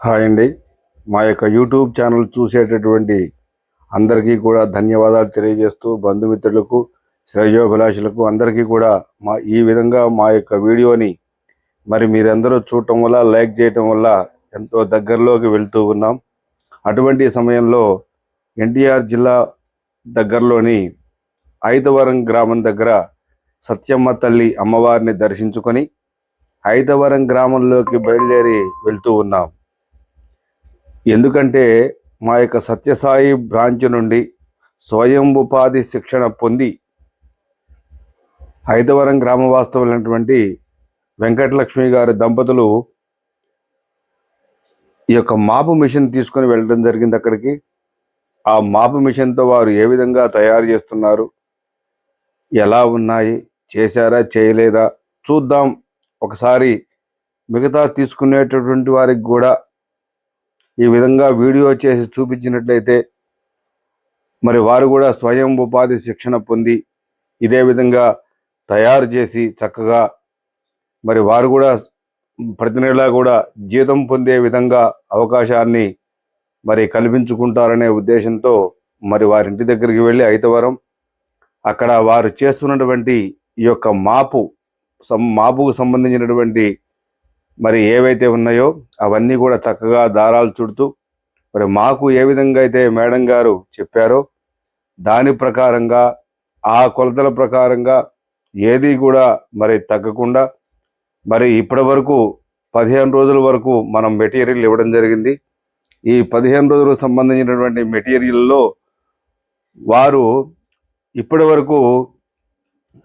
Hi అండి. మా యొక్క యూట్యూబ్ ఛానల్ చూసేటటువంటి అందరికీ కూడా ధన్యవాదాలు తెలియజేస్తూ బంధుమిత్రులకు శ్రేయోభిలాషులకు అందరికీ కూడా మా ఈ విధంగా మా యొక్క వీడియోని మరి మీరందరూ చూడటం వల్ల లైక్ చేయటం వల్ల ఎంతో దగ్గరలోకి వెళ్తూ ఉన్నాం. అటువంటి సమయంలో ఎన్టీఆర్ జిల్లా దగ్గరలోని ఐదవరం గ్రామం దగ్గర సత్యమ్మ తల్లి అమ్మవారిని దర్శించుకొని ఐదవరం గ్రామంలోకి బయలుదేరి వెళ్తూ ఉన్నాం. ఎందుకంటే మా యొక్క సత్యసాయి బ్రాంచ్ నుండి స్వయం ఉపాధి శిక్షణ పొంది హైదవరం గ్రామ వాస్తవులైనటువంటి వెంకటలక్ష్మి గారి దంపతులు ఈ యొక్క మాపు మిషన్ తీసుకొని వెళ్ళడం జరిగింది అక్కడికి. ఆ మాపు మిషన్తో వారు ఏ విధంగా తయారు చేస్తున్నారు? ఎలా ఉన్నాయి? చేశారా? చేయలేదా? చూద్దాం. ఒకసారి మిగతా తీసుకునేటటువంటి వారికి కూడా ఈ విధంగా వీడియో చేసి చూపించినట్లయితే మరి వారు కూడా స్వయం ఉపాధి శిక్షణ పొంది ఇదే విధంగా తయారు చేసి చక్కగా మరి వారు కూడా ప్రతి నెలా కూడా జీతం పొందే విధంగా అవకాశాన్ని మరి కల్పించుకుంటారనే ఉద్దేశంతో మరి వారింటి దగ్గరికి వెళ్ళి ఐతవరం అక్కడ వారు చేస్తున్నటువంటి ఈ యొక్క మాపు సం మాపుకు సంబంధించినటువంటి మరి ఏవైతే ఉన్నాయో అవన్నీ కూడా చక్కగా దారాలు చుడుతూ మరి మాకు ఏ విధంగా అయితే మేడం గారు చెప్పారో దాని ప్రకారంగా ఆ కొలతల ప్రకారంగా ఏది కూడా మరి తగ్గకుండా మరి ఇప్పటి వరకు పదిహేను రోజుల వరకు మనం మెటీరియల్ ఇవ్వడం జరిగింది. ఈ పదిహేను రోజులకు సంబంధించినటువంటి మెటీరియల్లో వారు ఇప్పటి వరకు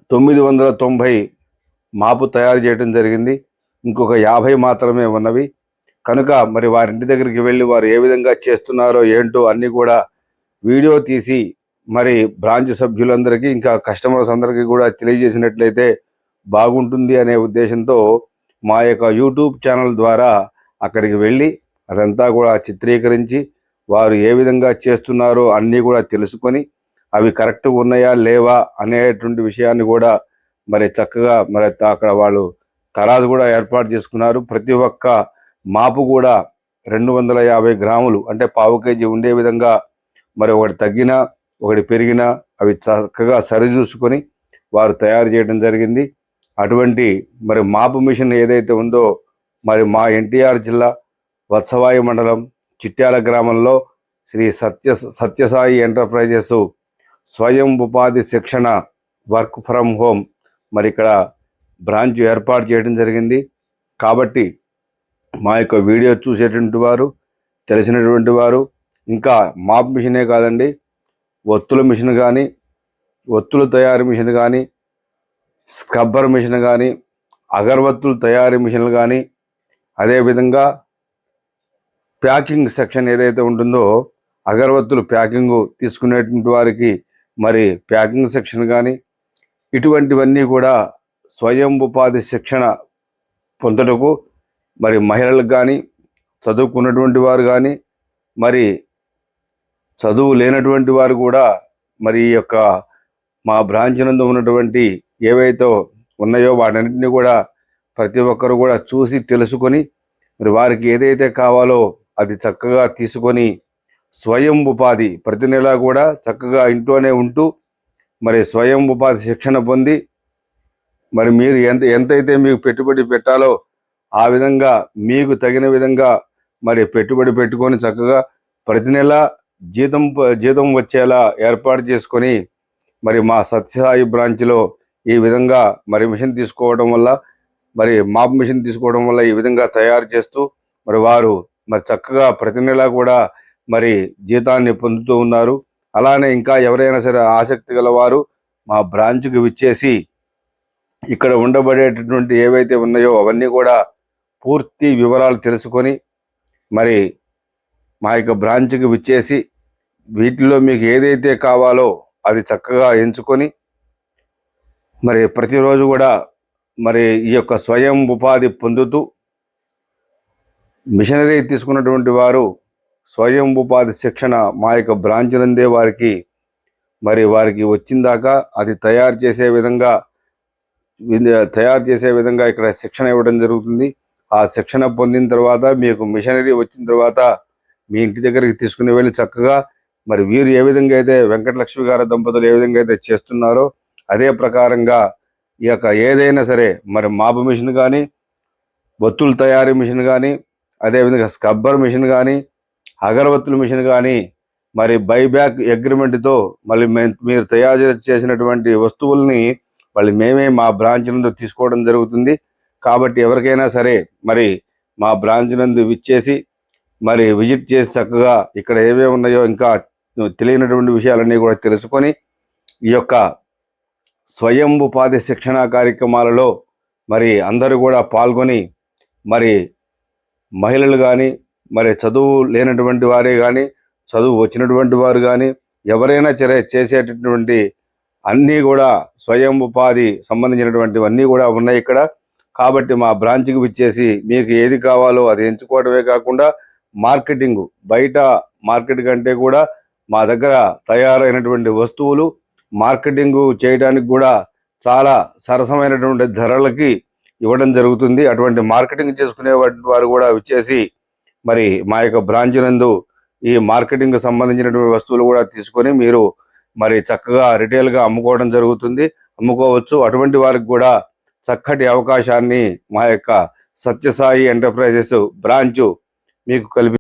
తొమ్మిది వందల తొంభై మాపు తయారు చేయడం జరిగింది. ఇంకొక యాభై మాత్రమే ఉన్నవి. కనుక మరి వారింటి దగ్గరికి వెళ్ళి వారు ఏ విధంగా చేస్తున్నారో ఏంటో అన్నీ కూడా వీడియో తీసి మరి బ్రాంచ్ సభ్యులందరికీ ఇంకా కస్టమర్స్ అందరికీ కూడా తెలియజేసినట్లయితే బాగుంటుంది అనే ఉద్దేశంతో మా యొక్క యూట్యూబ్ ఛానల్ ద్వారా అక్కడికి వెళ్ళి అదంతా కూడా చిత్రీకరించి వారు ఏ విధంగా చేస్తున్నారో అన్నీ కూడా తెలుసుకొని అవి కరెక్ట్గా ఉన్నాయా లేవా అనేటువంటి విషయాన్ని కూడా మరి చక్కగా మరి అక్కడ వాళ్ళు తరాజు కూడా ఏర్పాటు చేసుకున్నారు. ప్రతి ఒక్క మాపు కూడా రెండు వందల యాభై గ్రాములు అంటే పావు కేజీ ఉండే విధంగా మరి ఒకటి తగ్గినా ఒకటి పెరిగినా అవి చక్కగా సరిచూసుకొని వారు తయారు చేయడం జరిగింది. అటువంటి మరి మాపు మిషన్ ఏదైతే ఉందో మరి మా ఎన్టీఆర్ జిల్లా వత్సవాయి మండలం చిట్యాల గ్రామంలో శ్రీ సత్య సత్యసాయి ఎంటర్ప్రైజెస్ స్వయం ఉపాధి శిక్షణ వర్క్ ఫ్రమ్ హోమ్ మరి ఇక్కడ బ్రాంచ్ ఏర్పాటు చేయడం జరిగింది. కాబట్టి మా యొక్క వీడియో చూసేటువంటి వారు తెలిసినటువంటి వారు ఇంకా మాప్ మిషనే కాదండి ఒత్తుల మిషన్ కానీ ఒత్తుల తయారీ మిషన్ కానీ స్క్రబ్బర్ మిషన్ కానీ అగరబత్తులు తయారీ మిషన్లు కానీ అదేవిధంగా ప్యాకింగ్ సెక్షన్ ఏదైతే ఉంటుందో అగరబత్తులు ప్యాకింగ్ తీసుకునేటువంటి వారికి మరి ప్యాకింగ్ సెక్షన్ కానీ ఇటువంటివన్నీ కూడా స్వయం ఉపాధి శిక్షణ పొందుటకు మరి మహిళలకు కానీ చదువుకున్నటువంటి వారు కానీ మరి చదువు లేనటువంటి వారు కూడా మరి ఈ యొక్క మా బ్రాంచ్ నందు ఉన్నటువంటి ఏవైతే ఉన్నాయో వాటన్నింటినీ కూడా ప్రతి ఒక్కరు కూడా చూసి తెలుసుకొని మరి వారికి ఏదైతే కావాలో అది చక్కగా తీసుకొని స్వయం ఉపాధి ప్రతి నెలా కూడా చక్కగా ఇంట్లోనే ఉంటూ మరి స్వయం ఉపాధి శిక్షణ పొంది మరి మీరు ఎంత ఎంతైతే మీకు పెట్టుబడి పెట్టాలో ఆ విధంగా మీకు తగిన విధంగా మరి పెట్టుబడి పెట్టుకొని చక్కగా ప్రతి నెల జీతం జీతం వచ్చేలా ఏర్పాటు చేసుకొని మరి మా సత్యసాయి బ్రాంచ్లో ఈ విధంగా మరి మిషన్ తీసుకోవడం వల్ల మరి మాప్ మిషన్ తీసుకోవడం వల్ల ఈ విధంగా తయారు చేస్తూ మరి వారు మరి చక్కగా ప్రతి నెల కూడా మరి జీతాన్ని పొందుతూ ఉన్నారు. అలానే ఇంకా ఎవరైనా సరే ఆసక్తి గలవారు మా బ్రాంచ్కి విచ్చేసి ఇక్కడ ఉండబడేటటువంటి ఏవైతే ఉన్నాయో అవన్నీ కూడా పూర్తి వివరాలు తెలుసుకొని మరి మా యొక్క బ్రాంచ్కి విచ్చేసి వీటిలో మీకు ఏదైతే కావాలో అది చక్కగా ఎంచుకొని మరి ప్రతిరోజు కూడా మరి ఈ యొక్క స్వయం ఉపాధి పొందుతూ మిషనరీ తీసుకున్నటువంటి వారు స్వయం ఉపాధి శిక్షణ మా యొక్క బ్రాంచ్ నందే వారికి మరి వారికి వచ్చిందాక అది తయారు చేసే విధంగా తయారు చేసే విధంగా ఇక్కడ శిక్షణ ఇవ్వడం జరుగుతుంది. ఆ శిక్షణ పొందిన తర్వాత మీకు మిషనరీ వచ్చిన తర్వాత మీ ఇంటి దగ్గరికి తీసుకుని వెళ్ళి చక్కగా మరి వీరు ఏ విధంగా అయితే వెంకటలక్ష్మి గారి దంపతులు ఏ విధంగా అయితే చేస్తున్నారో అదే ప్రకారంగా ఈ యొక్క ఏదైనా సరే మరి మాపు మిషన్ కానీ బొత్తుల తయారీ మిషన్ కానీ అదేవిధంగా స్కబ్బర్ మిషన్ కానీ అగరబత్తుల మిషన్ కానీ మరి బైబ్యాక్ అగ్రిమెంట్తో మళ్ళీ మీరు తయారు చేసినటువంటి వస్తువుల్ని వాళ్ళు మేమే మా బ్రాంచ్ నందు తీసుకోవడం జరుగుతుంది. కాబట్టి ఎవరికైనా సరే మరి మా బ్రాంచ్ నందు విచ్చేసి మరి విజిట్ చేసి చక్కగా ఇక్కడ ఏమేమి ఉన్నాయో ఇంకా తెలియనటువంటి విషయాలన్నీ కూడా తెలుసుకొని ఈ యొక్క స్వయం ఉపాధి శిక్షణ కార్యక్రమాలలో మరి అందరూ కూడా పాల్గొని మరి మహిళలు కానీ మరి చదువు లేనటువంటి వారే కానీ చదువు వచ్చినటువంటి వారు కానీ ఎవరైనా చే చేసేటటువంటి అన్నీ కూడా స్వయం ఉపాధి సంబంధించినటువంటివన్నీ కూడా ఉన్నాయి ఇక్కడ. కాబట్టి మా బ్రాంచ్కి విచ్చేసి మీకు ఏది కావాలో అది ఎంచుకోవడమే కాకుండా మార్కెటింగ్ బయట మార్కెట్ కంటే కూడా మా దగ్గర తయారైనటువంటి వస్తువులు మార్కెటింగ్ చేయడానికి కూడా చాలా సరసమైనటువంటి ధరలకి ఇవ్వడం జరుగుతుంది. అటువంటి మార్కెటింగ్ చేసుకునే వారు కూడా విచ్చేసి మరి మా యొక్క బ్రాంచ్ నందు ఈ మార్కెటింగ్ సంబంధించినటువంటి వస్తువులు కూడా తీసుకొని మీరు మరి చక్కగా రిటైల్గా అమ్ముకోవడం జరుగుతుంది. అమ్ముకోవచ్చు. అటువంటి వారికి కూడా చక్కటి అవకాశాన్ని మా యొక్క సత్యసాయి ఎంటర్ప్రైజెస్ బ్రాంచ్ మీకు కల్పి